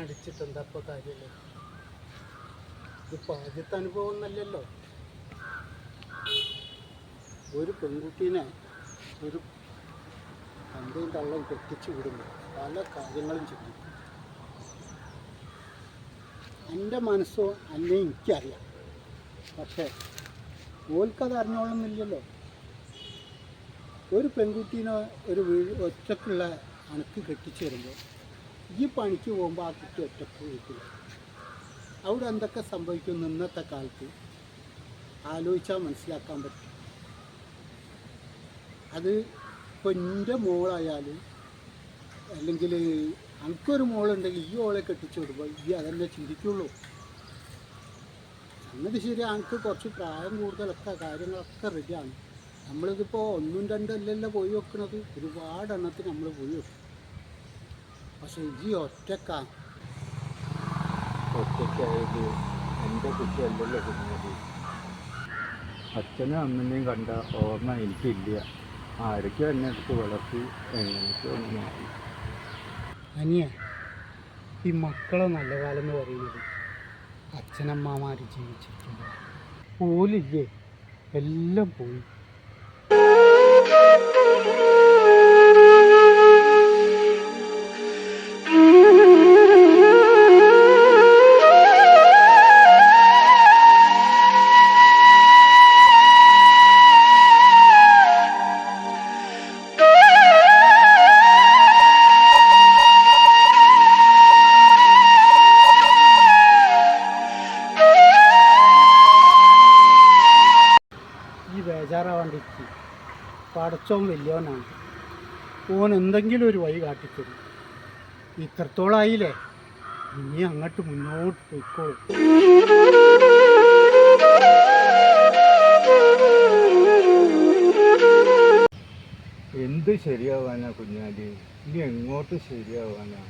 അടിച്ചിട്ട് എന്താ ഇപ്പോൾ കാര്യമില്ല? ഇതിപ്പോൾ ആദ്യത്തെ അനുഭവം ഒന്നല്ലല്ലോ ഒരു പെൺകുട്ടീനെ ഒരു തന്തയും തള്ളും കെട്ടിച്ചു വിടുമ്പോൾ പല കാര്യങ്ങളും ചിന്തിക്കും എന്റെ മനസ്സോ അല്ലേ എനിക്കറിയാം. പക്ഷേ ഓൽക്കത് അറിഞ്ഞോളുന്നില്ലല്ലോ. ഒരു പെൺകുട്ടീനെ ഒരു വീട് ഒറ്റക്കുള്ള അണക്ക് കെട്ടിച്ചു വരുമ്പോൾ ഈ പണിക്ക് പോകുമ്പോൾ ആ കുട്ടി ഒറ്റയ്ക്ക് വീട്ടില്ല അവിടെ എന്തൊക്കെ സംഭവിക്കും ഇന്നത്തെ കാലത്ത്? ആലോചിച്ചാൽ മനസ്സിലാക്കാൻ പറ്റും. അത് ഇപ്പോൾ എന്റെ മോളായാലും അല്ലെങ്കിൽ എനിക്കൊരു മോളുണ്ടെങ്കിൽ ഈ ഓളെ കെട്ടിച്ചു വിടുമ്പോൾ ഈ അതന്നെ ചിന്തിക്കുള്ളൂ. സംഗതി ശരി എനിക്ക് കുറച്ച് പ്രായം കൂടുതലൊക്കെ കാര്യങ്ങളൊക്കെ റെഡിയാണ് നമ്മളിതിപ്പോൾ ഒന്നും രണ്ടും അല്ലല്ലോ പോയി വെക്കുന്നത് ഒരുപാട് എണ്ണത്തിന് നമ്മൾ പോയി വെക്കും. പക്ഷെ ഈ ഒറ്റക്കാ ഒറ്റയ്ക്കായത് എന്റെ കുട്ടിയല്ലല്ലോ കുഞ്ഞത് അച്ഛനും അമ്മനെയും കണ്ട ഓർമ്മ എനിക്കില്ല ആരൊക്കെ എന്നെ എടുത്ത് വളർത്തി എങ്ങനെയൊക്കെ ഒന്നായി അനിയ ഈ മക്കളെ നല്ല കാലം എന്ന് പറയുന്നത് അച്ഛനമ്മമാർ ജീവിച്ചിരിക്കുമ്പോൾ പോലില്ലേ എല്ലാം പോയി പടച്ചോൻ വലിയവനാണ്. ഓൻ എന്തെങ്കിലും ഒരു വഴി കാട്ടിത്തരും. ഇത്രത്തോളായില്ലേ? ഇനി അങ്ങോട്ട് മുന്നോട്ട് പോയിക്കോളും. എന്ത് ശരിയാവാനാ കുഞ്ഞാലി? ഇനി എങ്ങോട്ട് ശരിയാവാനാ?